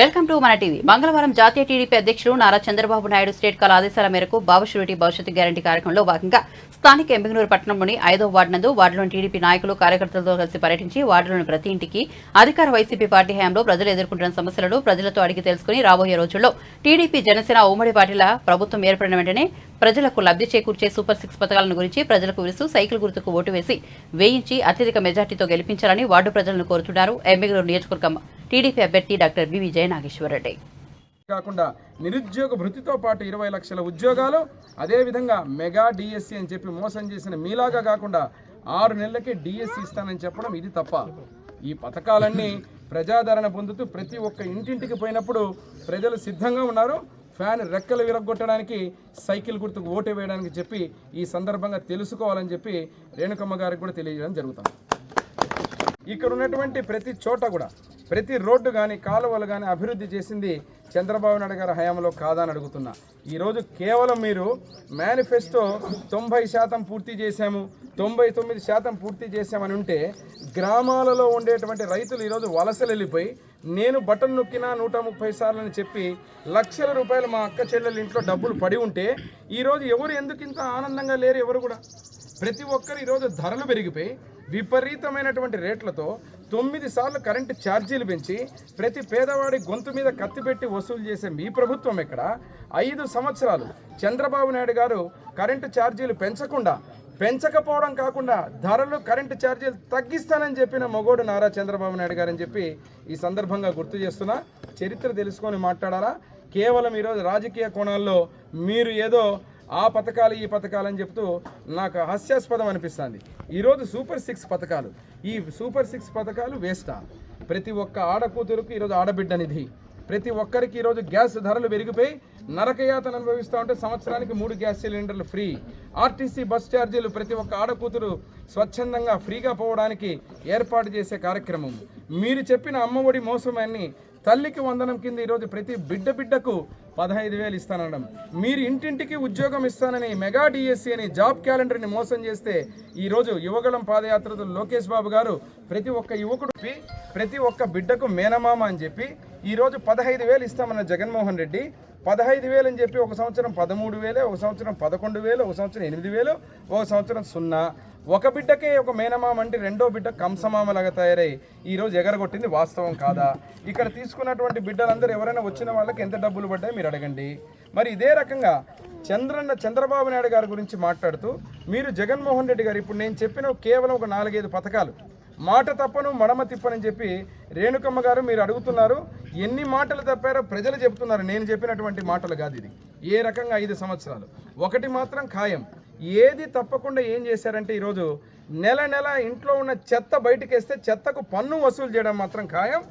Welcome to మన TV. మంగళవారం జాతీయ టీడీపీ అధ్యక్షులు నారా చంద్రబాబు నాయుడు స్టేట్ కాల ఆదేశాల మేరకు బాబు షూరిటీ భవిష్యత్తు గ్యారంటీ కార్యక్రమంలో భాగంగా స్థానిక ఎంబిగనూరు పట్టణంలోని ఐదో వార్డు నందు వార్డులోని టీడీపీ నాయకులు కార్యకర్తలతో కలిసి పర్యటించి వార్డులోని ప్రతి ఇంటికి అధికార వైసీపీ పార్టీ హయాంలో ప్రజలు ఎదుర్కొంటున్న సమస్యలను ప్రజలతో అడిగి తెలుసుకుని రాబోయే రోజుల్లో టీడీపీ జనసేన ఉమ్మడి పార్టీల ప్రభుత్వం ఏర్పడిన వెంటనే ప్రజలకు లబ్ధి చేకూర్చే సూపర్ సిక్స్ పథకాలను గురించి ప్రజలకు విరుస్తూ సైకిల్ గుర్తుకు ఓటు వేసి వేయించి అత్యధిక మెజార్టీతో గెలిపించాలని వార్డు ప్రజలను కోరుతున్నారు ఎంబెంగళూరు నియోజకవర్గం టీడీపీ అభ్యర్థి డాక్టర్ బి విజయ నాగేశ్వరరెడ్డి కాకుండా నిరుద్యోగ భృతితో పాటు ఇరవై లక్షల ఉద్యోగాలు అదేవిధంగా మెగా డిఎస్సి అని చెప్పి మోసం చేసిన మీలాగా కాకుండా ఆరు నెలలకే డిఎస్సి ఇస్తానని చెప్పడం ఇది తప్ప. ఈ పథకాలన్నీ ప్రజాదరణ పొందుతూ ప్రతి ఒక్క ఇంటింటికి పోయినప్పుడు ప్రజలు సిద్ధంగా ఉన్నారు. ఫ్యాన్ రెక్కలు విరగొట్టడానికి సైకిల్ గుర్తుకు ఓటు వేయడానికి చెప్పి ఈ సందర్భంగా తెలుసుకోవాలని చెప్పి రేణుకమ్మ గారికి కూడా తెలియజేయడం జరుగుతుంది. ఇక్కడ ఉన్నటువంటి ప్రతి చోట కూడా ప్రతి రోడ్డు కానీ కాలువలు కానీ అభివృద్ధి చేసింది చంద్రబాబు నాయుడు గారి హయాంలో కాదా అని అడుగుతున్నా. ఈరోజు కేవలం మీరు మేనిఫెస్టో తొంభై శాతం పూర్తి చేశాము తొంభై తొమ్మిది శాతం పూర్తి చేశామని ఉంటే గ్రామాలలో ఉండేటువంటి రైతులు ఈరోజు వలసలు వెళ్ళిపోయి నేను బటన్ నొక్కినా నూట ముప్పై సార్లు అని చెప్పి లక్షల రూపాయలు మా అక్క చెల్లెల ఇంట్లో డబ్బులు పడి ఉంటే ఈరోజు ఎవరు ఎందుకు ఇంత ఆనందంగా లేరు ఎవరు కూడా? ప్రతి ఒక్కరు ఈరోజు ధరలు పెరిగిపోయి విపరీతమైనటువంటి రేట్లతో తొమ్మిది సార్లు కరెంటు ఛార్జీలు పెంచి ప్రతి పేదవాడి గొంతు మీద కత్తి పెట్టి వసూలు చేసే మీ ప్రభుత్వం ఇక్కడ ఐదు సంవత్సరాలు చంద్రబాబు నాయుడు గారు కరెంటు ఛార్జీలు పెంచకుండా పెంచకపోవడం కాకుండా ధరలు కరెంటు ఛార్జీలు తగ్గిస్తానని చెప్పిన మొగోడు నారా చంద్రబాబు నాయుడు గారు అని చెప్పి ఈ సందర్భంగా గుర్తు చేస్తున్నా. చరిత్ర తెలుసుకొని మాట్లాడాలా? కేవలం ఈరోజు రాజకీయ కోణాల్లో మీరు ఏదో ఆ పథకాలు ఈ పథకాలు అని చెప్తూ నాకు హాస్యాస్పదం అనిపిస్తుంది. ఈరోజు సూపర్ సిక్స్ పథకాలు. ఈ సూపర్ సిక్స్ పథకాలు వేస్టా. ప్రతి ఒక్క ఆడకూతురుకు ఈరోజు ఆడబిడ్డ నిధి. ప్రతి ఒక్కరికి ఈరోజు గ్యాస్ ధరలు పెరిగిపోయి నరకయాతను అనుభవిస్తూ ఉంటే సంవత్సరానికి మూడు గ్యాస్ సిలిండర్లు ఫ్రీ. ఆర్టీసీ బస్ ఛార్జీలు ప్రతి ఒక్క ఆడకూతురు స్వచ్ఛందంగా ఫ్రీగా పోవడానికి ఏర్పాటు చేసే కార్యక్రమం. మీరు చెప్పిన అమ్మఒడి మోసమాన్ని తల్లికి వందనం కింద ఈరోజు ప్రతి బిడ్డ బిడ్డకు పదహైదు వేలు ఇస్తానడం. మీరు ఇంటింటికి ఉద్యోగం ఇస్తానని మెగా డిఎస్సి అని జాబ్ క్యాలెండర్ని మోసం చేస్తే ఈరోజు యువగళం పాదయాత్రతో లోకేష్ బాబు గారు ప్రతి ఒక్క యువకుడు ప్రతి ఒక్క బిడ్డకు మేనమామ అని చెప్పి ఈరోజు పదహైదు వేలు ఇస్తామన్న జగన్మోహన్ రెడ్డి పదహైదు వేలు అని చెప్పి ఒక సంవత్సరం పదమూడు వేలే ఒక సంవత్సరం పదకొండు వేలు ఒక సంవత్సరం ఎనిమిది వేలు ఒక సంవత్సరం సున్నా. ఒక బిడ్డకే ఒక మేనమామ అంటే రెండో బిడ్డ కంసమామలాగా తయారై ఈరోజు ఎగరగొట్టింది వాస్తవం కాదా? ఇక్కడ తీసుకున్నటువంటి బిడ్డలందరూ ఎవరైనా వచ్చిన వాళ్ళకి ఎంత డబ్బులు పడ్డాయి మీరు అడగండి. మరి ఇదే రకంగా చంద్రన్న చంద్రబాబు నాయుడు గారి గురించి మాట్లాడుతూ మీరు జగన్మోహన్ రెడ్డి గారు ఇప్పుడు నేను చెప్పిన కేవలం ఒక నాలుగైదు పథకాలు. మాట తప్పను మడమ తిప్పనని చెప్పి రేణుకమ్మ గారు మీరు అడుగుతున్నారు. ఎన్ని మాటలు తప్పారో ప్రజలు చెప్తున్నారు నేను చెప్పినటువంటి మాటలు కాదు ఇది. ఏ రకంగా ఐదు సంవత్సరాలు? ఒకటి మాత్రం ఖాయం. ఏది తప్పకుండా ఏం చేశారంటే ఈరోజు నెల నెల ఇంట్లో ఉన్న చెత్త బయటకు వేస్తే చెత్తకు పన్ను వసూలు చేయడం మాత్రం ఖాయం.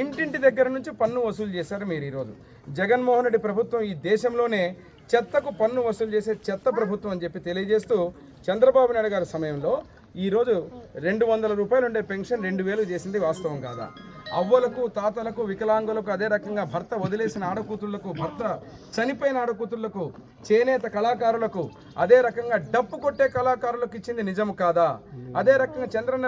ఇంటింటి దగ్గర నుంచి పన్ను వసూలు చేశారు మీరు ఈరోజు. జగన్మోహన్ రెడ్డి ప్రభుత్వం ఈ దేశంలోనే చెత్తకు పన్ను వసూలు చేసే చెత్త ప్రభుత్వం అని చెప్పి తెలియజేస్తూ చంద్రబాబు నాయుడు గారి సమయంలో ఈరోజు రెండు వందల రూపాయలు ఉండే పెన్షన్ రెండు వేలు చేసింది వాస్తవం కాదా? అవ్వలకు తాతలకు వికలాంగులకు అదే రకంగా భర్త వదిలేసిన ఆడకూతుళ్ళకు భర్త చనిపోయిన ఆడకూతుళ్ళకు చేనేత కళాకారులకు అదే రకంగా డప్పు కొట్టే కళాకారులకు ఇచ్చింది నిజం కాదా? అదే రకంగా చంద్రన్న